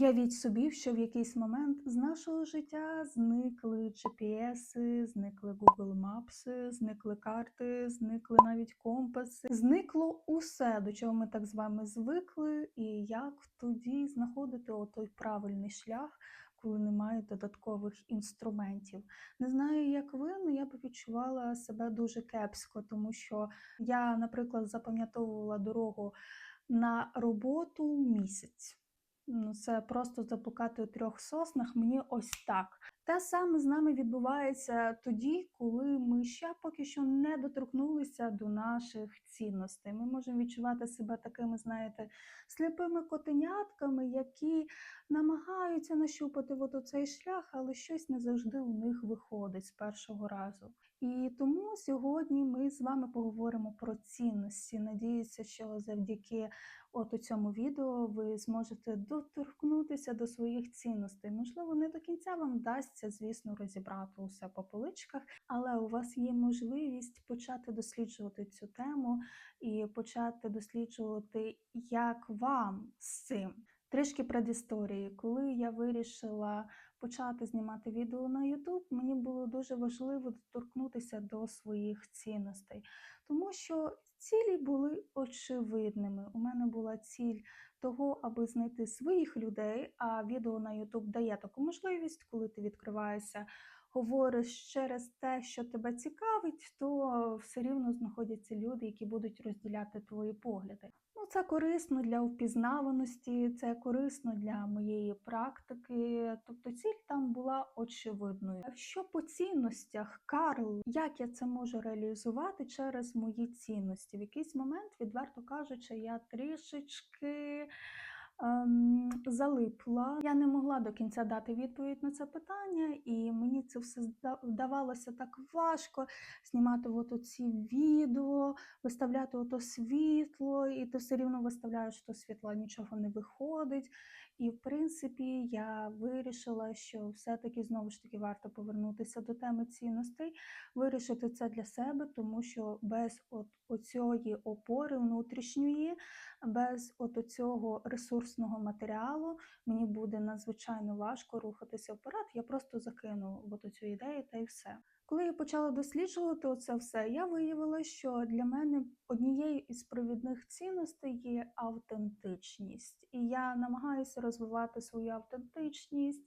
Уявіть собі, що в якийсь момент з нашого життя зникли GPS, зникли Google Maps, зникли карти, зникли навіть компаси, зникло усе, до чого ми так з вами звикли, і як тоді знаходити той правильний шлях, коли немає додаткових інструментів. Не знаю, як ви, але я б відчувала себе дуже кепсько, тому що я, наприклад, запам'ятовувала дорогу на роботу місяць. Ну, це просто заблукати у трьох соснах мені ось так. Те саме з нами відбувається тоді, коли ми ще поки що не доторкнулися до наших цінностей. Ми можемо відчувати себе такими, знаєте, сліпими котенятками, які намагаються нащупати от цей шлях, але щось не завжди у них виходить з першого разу. І тому сьогодні ми з вами поговоримо про цінності. Надіюся, що завдяки от у цьому відео ви зможете доторкнутися до своїх цінностей. Можливо, не до кінця вам вдасться, звісно, розібрати усе по поличках, але у вас є можливість почати досліджувати цю тему і почати досліджувати, як вам з цим. Трішки предісторії. Коли я вирішила почати знімати відео на YouTube, мені було дуже важливо доторкнутися до своїх цінностей, тому що цілі були очевидними. У мене була ціль того, аби знайти своїх людей, а відео на YouTube дає таку можливість, коли ти відкриваєшся. Говориш через те, що тебе цікавить, то все рівно знаходяться люди, які будуть розділяти твої погляди. Ну, це корисно для впізнаваності, це корисно для моєї практики. Тобто ціль там була очевидною. Що по цінностях, Карл, як я це можу реалізувати через мої цінності? В якийсь момент, відверто кажучи, я трішечки залипла. Я не могла до кінця дати відповідь на це питання, і мені це все вдавалося так важко знімати от ці відео, виставляти ото світло, і ти все рівно виставляєш то світло, нічого не виходить. І, в принципі, я вирішила, що все-таки знову ж таки варто повернутися до теми цінностей, вирішити це для себе, тому що без от оцієї опори внутрішньої, без от цього ресурсного матеріалу мені буде надзвичайно важко рухатися вперед. Я просто закину от цю ідею та й все. Коли я почала досліджувати це все, я виявила, що для мене однією із провідних цінностей є автентичність. І я намагаюся розвивати свою автентичність,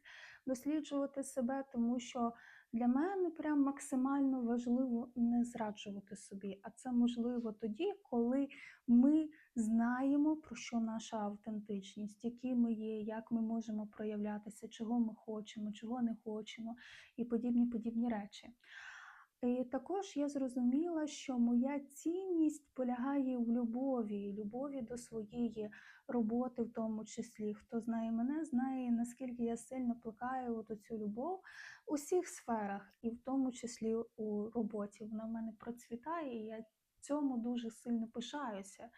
досліджувати себе, тому що для мене прям максимально важливо не зраджувати собі. А це можливо тоді, коли ми знаємо, про що наша автентичність, які ми є, як ми можемо проявлятися, чого ми хочемо, чого не хочемо, і подібні подібні речі. І також я зрозуміла, що моя цінність полягає в любові, любові до своєї роботи, в тому числі. Хто знає мене, знає, наскільки я сильно плекаю цю любов у всіх сферах, і в тому числі у роботі. Вона в мене процвітає, і я цьому дуже сильно пишаюся.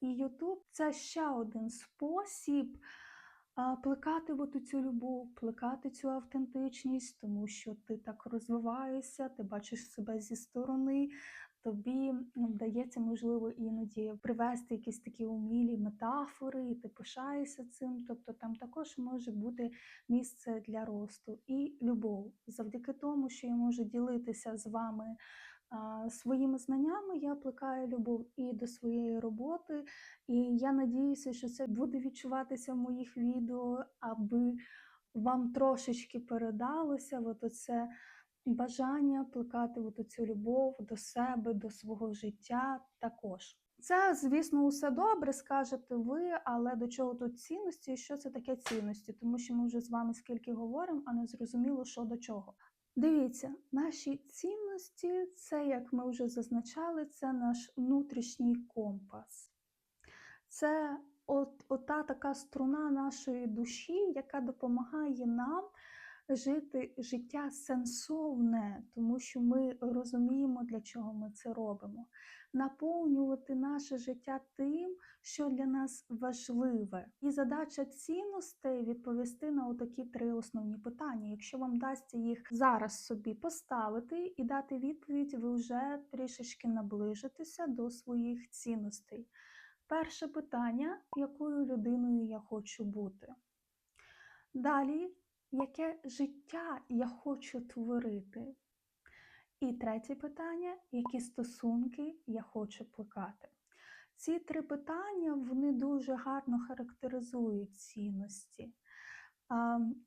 І Ютуб це ще один спосіб плекати от цю любов, плекати цю автентичність, тому що ти так розвиваєшся, ти бачиш себе зі сторони. Тобі вдається, можливо, іноді привести якісь такі умілі метафори, і ти пишаєшся цим. Тобто там також може бути місце для росту і любов. Завдяки тому, що я можу ділитися з вами Своїми знаннями я плекаю любов і до своєї роботи, і я надіюся, що це буде відчуватися в моїх відео, аби вам трошечки передалося от оце бажання плекати от цю любов до себе, до свого життя також. Це, звісно, усе добре, скажете ви, але до чого тут цінності і що це таке цінності? Тому що ми вже з вами скільки говоримо, а не зрозуміло, що до чого. Дивіться, наші цінності, це, як ми вже зазначали, це наш внутрішній компас. Це от, ота така струна нашої душі, яка допомагає нам жити життя сенсовне, тому що ми розуміємо, для чого ми це робимо, наповнювати наше життя тим, що для нас важливе. І задача цінностей відповісти на отакі три основні питання. Якщо вам вдасться їх зараз собі поставити і дати відповідь, ви вже трішечки наближитеся до своїх цінностей. Перше питання, якою людиною я хочу бути. Далі, яке життя я хочу творити? І третє питання, які стосунки я хочу плекати? Ці три питання вони дуже гарно характеризують цінності.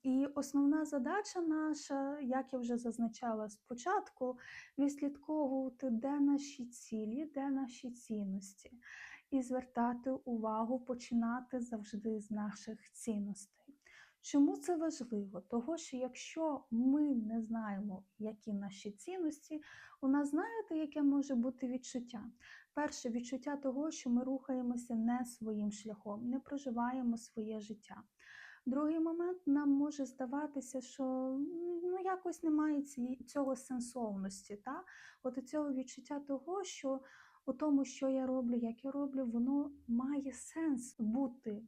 І основна задача наша, як я вже зазначала спочатку, відслідковувати, де наші цілі, де наші цінності, і звертати увагу, починати завжди з наших цінностей. Чому це важливо? Того, що якщо ми не знаємо, які наші цінності, у нас знаєте, яке може бути відчуття? Перше відчуття того, що ми рухаємося не своїм шляхом, не проживаємо своє життя. Другий момент нам може здаватися, що ну якось немає цього сенсовності. Та? От цього відчуття того, що у тому, що я роблю, як я роблю, воно має сенс бути.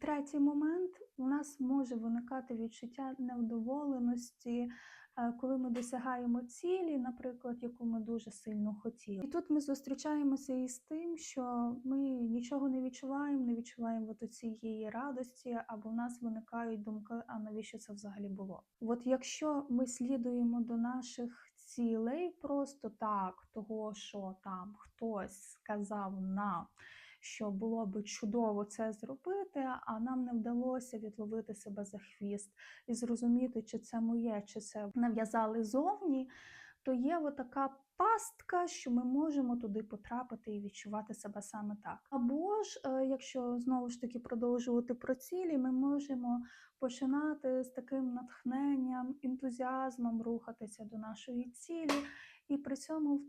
Третій момент у нас може виникати відчуття невдоволеності, е, коли ми досягаємо цілі, наприклад, яку ми дуже сильно хотіли. І тут ми зустрічаємося із тим, що ми нічого не відчуваємо, не відчуваємо от цієї радості, або в нас виникають думки, а навіщо це взагалі було? От якщо ми слідуємо до наших цілей просто так, того, що там хтось сказав нам що було би чудово це зробити, а нам не вдалося відловити себе за хвіст і зрозуміти, чи це моє, чи це нав'язали зовні, то є така пастка, що ми можемо туди потрапити і відчувати себе саме так. Або ж, е, якщо знову ж таки продовжувати про цілі, ми можемо починати з таким натхненням, ентузіазмом рухатися до нашої цілі, і при цьому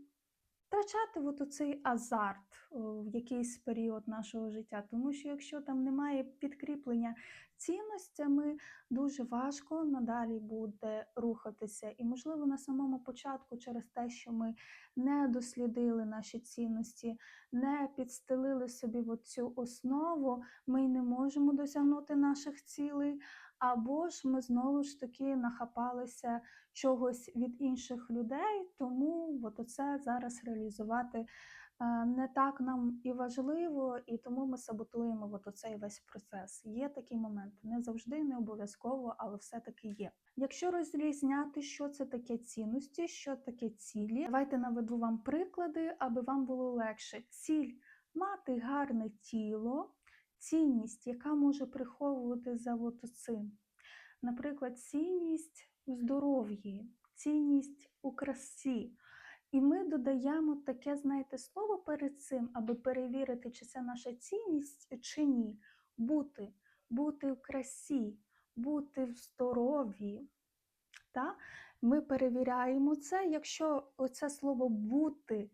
втрачати от оцей азарт в якийсь період нашого життя. Тому що якщо там немає підкріплення цінностями, дуже важко надалі буде рухатися. І, можливо, на самому початку, через те, що ми не дослідили наші цінності, не підстелили собі цю основу, ми й не можемо досягнути наших цілей. Або ж ми знову ж таки нахапалися чогось від інших людей, тому от це зараз реалізувати е, не так нам і важливо, і тому ми саботуємо от оцей весь процес. Є такий момент, не завжди, не обов'язково, але все-таки є. Якщо розрізняти, що це таке цінності, що таке цілі, давайте наведу вам приклади, аби вам було легше. Ціль мати гарне тіло цінність, яка може приховувати цим. Наприклад, цінність у здоров'ї, цінність у красі. І ми додаємо таке, знаєте, слово перед цим, аби перевірити, чи це наша цінність чи ні. Бути, бути в красі, бути в здоров'ї. Та? Ми перевіряємо це, якщо оце слово бути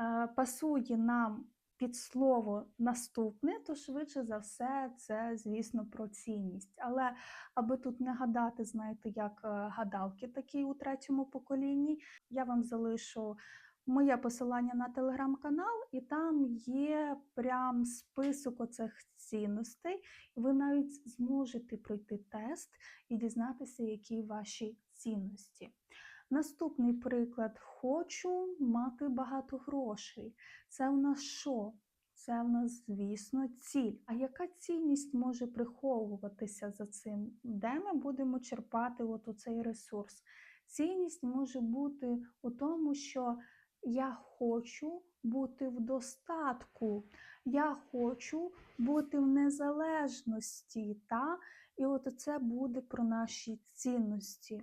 е, пасує нам під слово наступне, то швидше за все, це, звісно, про цінність. Але аби тут не гадати, знаєте, як е, гадалки такі у третьому поколінні, я вам залишу. Моє посилання на телеграм-канал, і там є прям список оцих цінностей. Ви навіть зможете пройти тест і дізнатися, які ваші цінності. Наступний приклад: хочу мати багато грошей. Це в нас що? Це в нас, звісно, ціль. А яка цінність може приховуватися за цим? Де ми будемо черпати от цей ресурс? Цінність може бути у тому, що я хочу бути в достатку, я хочу бути в незалежності. Та? І от це буде про наші цінності.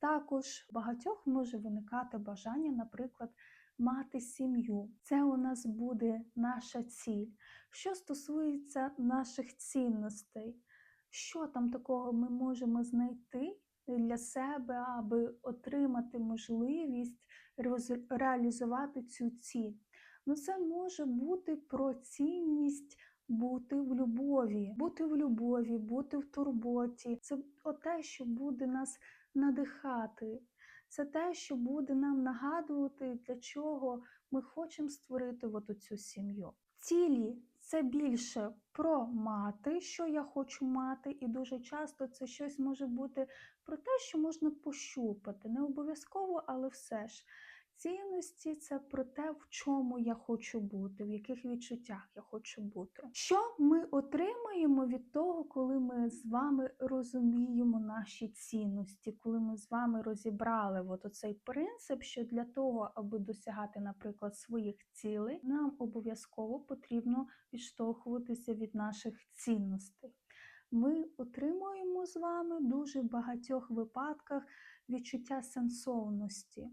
Також багатьох може виникати бажання, наприклад, мати сім'ю. Це у нас буде наша ціль. Що стосується наших цінностей, що там такого ми можемо знайти для себе, аби отримати можливість реалізувати цю ціль? Ну, це може бути про цінність. Бути в любові, бути в любові, бути в турботі це те, що буде нас надихати. Це те, що буде нам нагадувати, для чого ми хочемо створити от цю сім'ю. Цілі це більше про мати, що я хочу мати, і дуже часто це щось може бути про те, що можна пощупати. Не обов'язково, але все ж. Цінності це про те, в чому я хочу бути, в яких відчуттях я хочу бути. Що ми отримуємо від того, коли ми з вами розуміємо наші цінності, коли ми з вами розібрали от оцей принцип, що для того, аби досягати, наприклад, своїх цілей, нам обов'язково потрібно відштовхуватися від наших цінностей. Ми отримуємо з вами дуже багатьох випадках відчуття сенсовності.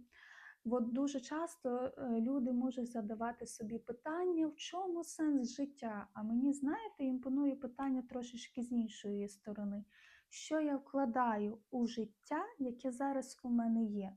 От дуже часто е, люди можуть задавати собі питання, в чому сенс життя? А мені, знаєте, імпонує питання трошечки з іншої сторони. Що я вкладаю у життя, яке зараз у мене є?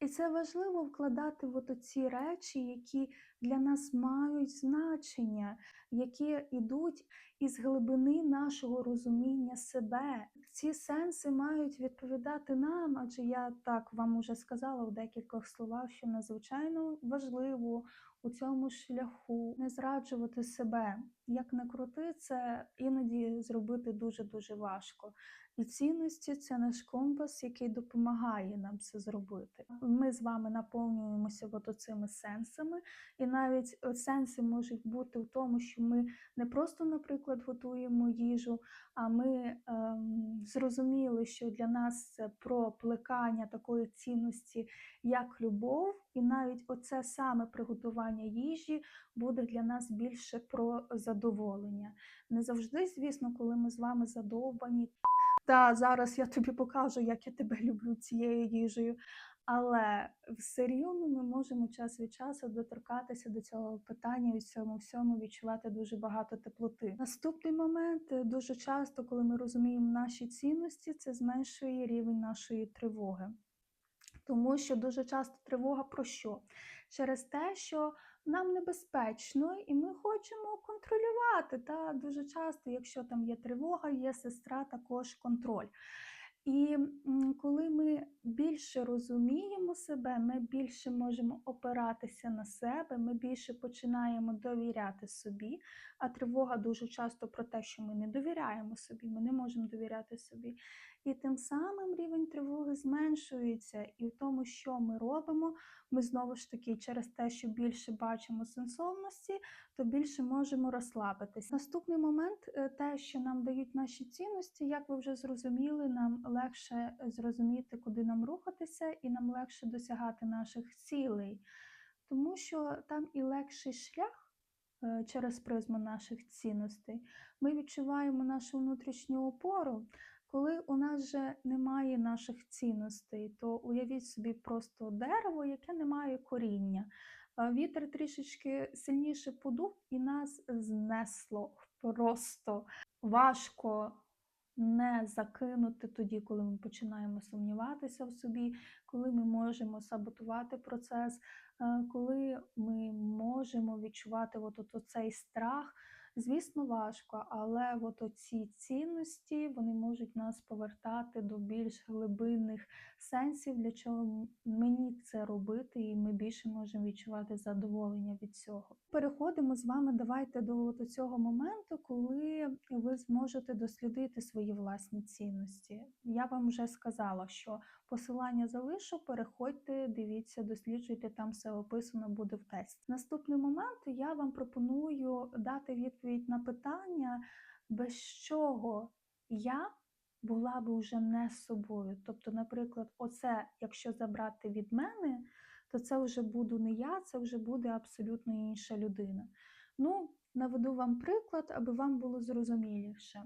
І це важливо вкладати в оці речі, які для нас мають значення, які йдуть із глибини нашого розуміння себе. Ці сенси мають відповідати нам, адже я так вам уже сказала в декількох словах, що надзвичайно важливо у цьому шляху не зраджувати себе. Як не крути, це іноді зробити дуже дуже важко. І цінності це наш компас, який допомагає нам це зробити. Ми з вами наповнюємося от цими сенсами, і навіть е, сенси можуть бути в тому, що ми не просто, наприклад, готуємо їжу, а ми ем, зрозуміли, що для нас це про плекання такої цінності, як любов, і навіть оце саме приготування їжі буде для нас більше про задоволення. Не завжди, звісно, коли ми з вами задовбані. Та зараз я тобі покажу, як я тебе люблю цією їжею. Але все рівно ми можемо час від часу доторкатися до цього питання і цьому всьому відчувати дуже багато теплоти. Наступний момент дуже часто, коли ми розуміємо наші цінності, це зменшує рівень нашої тривоги. Тому що дуже часто тривога про що? Через те, що нам небезпечно, і ми хочемо контролювати. Та дуже часто, якщо там є тривога, є сестра, також контроль. І коли ми більше розуміємо себе, ми більше можемо опиратися на себе, ми більше починаємо довіряти собі. А тривога дуже часто про те, що ми не довіряємо собі, ми не можемо довіряти собі. І тим самим рівень тривоги зменшується, і в тому, що ми робимо, ми знову ж таки через те, що більше бачимо сенсовності, то більше можемо розслабитись. Наступний момент е, те, що нам дають наші цінності, як ви вже зрозуміли, нам легше зрозуміти, куди нам рухатися, і нам легше досягати наших цілей, тому що там і легший шлях. е, Через призму наших цінностей ми відчуваємо нашу внутрішню опору. Коли у нас же немає наших цінностей, то уявіть собі просто дерево, яке не має коріння. Вітер трішечки сильніше подув і нас знесло. Просто важко не закинути тоді, коли ми починаємо сумніватися в собі, коли ми можемо саботувати процес, е, коли ми можемо відчувати от, от цей страх. Звісно, важко, але от оці цінності вони можуть нас повертати до більш глибинних сенсів, для чого мені це робити, і ми більше можемо відчувати задоволення від цього. Переходимо з вами. Давайте до от цього моменту, коли ви зможете дослідити свої власні цінності. Я вам вже сказала, що посилання залишу, переходьте, дивіться, досліджуйте, там все описано буде в тесті. Наступний момент я вам пропоную дати відповідь на питання, без чого я була би вже не собою. Тобто, наприклад, оце, якщо забрати від мене, то це вже буду не я, це вже буде абсолютно інша людина. Ну, наведу вам приклад, аби вам було зрозуміліше.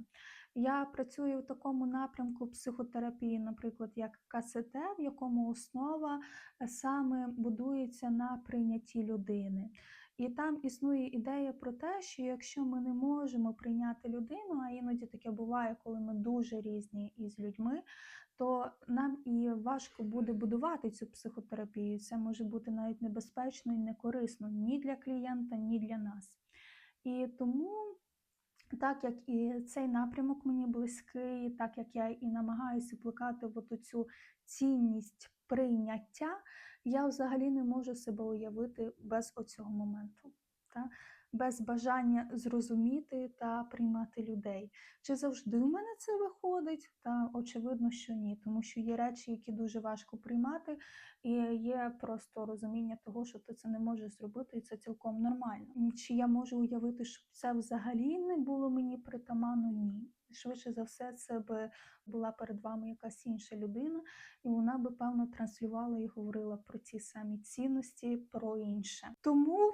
Я працюю в такому напрямку психотерапії, наприклад, як КСТ, в якому основа е, саме будується на прийнятті людини. І там існує ідея про те, що якщо ми не можемо прийняти людину, а іноді таке буває, коли ми дуже різні із людьми, то нам і важко буде будувати цю психотерапію. Це може бути навіть небезпечно і некорисно ні для клієнта, ні для нас. І тому, так як і цей напрямок мені близький, так як я і намагаюся плекати цю цінність прийняття, я взагалі не можу себе уявити без оцього моменту. Та? без бажання зрозуміти та приймати людей. Чи завжди у мене це виходить? Та очевидно, що ні, тому що є речі, які дуже важко приймати, і є просто розуміння того, що ти це не можеш зробити, і це цілком нормально. Чи я можу уявити, щоб це взагалі не було мені притаманно? Ні. Швидше за все, це би була перед вами якась інша людина, і вона би певно транслювала і говорила про ті самі цінності, про інше. Тому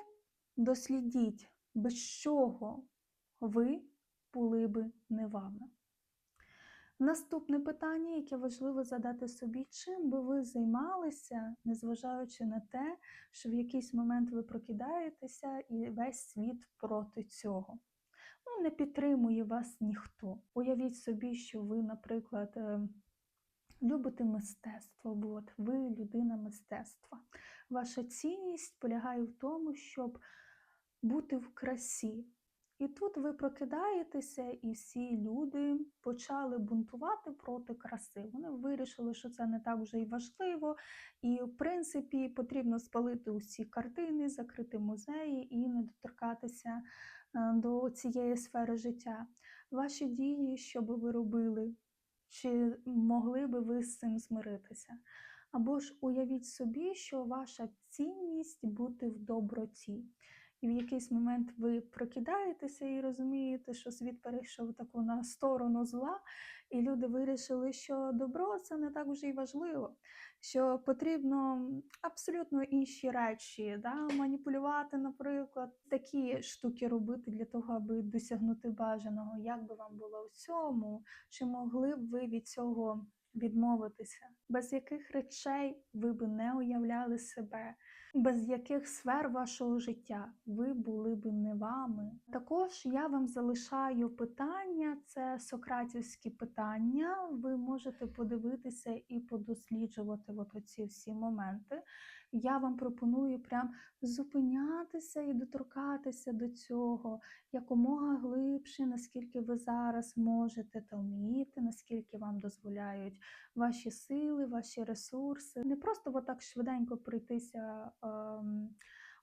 дослідіть, без чого ви були би не вами. Наступне питання, яке важливо задати собі, чим би ви займалися, незважаючи на те, що в якийсь момент ви прокидаєтеся і весь світ проти цього. Ну, не підтримує вас ніхто. Уявіть собі, що ви, наприклад, е, любите мистецтво, от, ви людина мистецтва. Ваша цінність полягає в тому, щоб бути в красі. І тут ви прокидаєтеся, і всі люди почали бунтувати проти краси. Вони вирішили, що це не так вже й важливо, і в принципі потрібно спалити усі картини, закрити музеї і не доторкатися до цієї сфери життя. Ваші дії, що би ви робили, чи могли би ви з цим змиритися? Або ж уявіть собі, що ваша цінність бути в доброті. І в якийсь момент ви прокидаєтеся і розумієте, що світ перейшов таку на сторону зла, і люди вирішили, що добро це не так вже й важливо, що потрібно абсолютно інші речі, да? маніпулювати, наприклад, такі штуки робити для того, аби досягнути бажаного. Як би вам було в цьому? Чи могли б ви від цього відмовитися? Без яких речей ви би не уявляли себе? Без яких сфер вашого життя ви були б не вами. Також я вам залишаю питання, це сократівські питання. Ви можете подивитися і подосліджувати от оці всі моменти. Я вам пропоную прям зупинятися і доторкатися до цього якомога глибше, наскільки ви зараз можете та вмієте, наскільки вам дозволяють ваші сили, ваші ресурси. Не просто отак швиденько пройтися ем,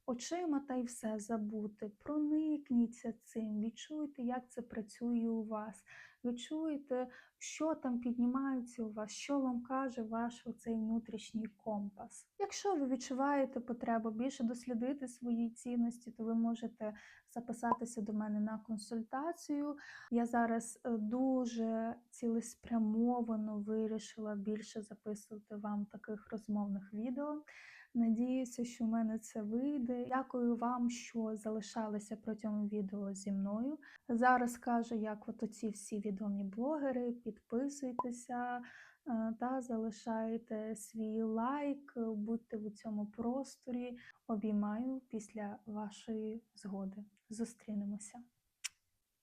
очима та й все забути. Проникніться цим, відчуйте, як це працює у вас. Відчуєте, що там піднімається у вас, що вам каже ваш оцей внутрішній компас. Якщо ви відчуваєте потребу більше дослідити свої цінності, то ви можете записатися до мене на консультацію. Я зараз е, дуже цілеспрямовано вирішила більше записувати вам таких розмовних відео. Надіюся, що в мене це вийде. Дякую вам, що залишалися протягом відео зі мною. Зараз кажу, як от оці всі відомі блогери. Підписуйтеся е, та залишайте свій лайк, будьте в цьому просторі. Обіймаю після вашої згоди. Зустрінемося.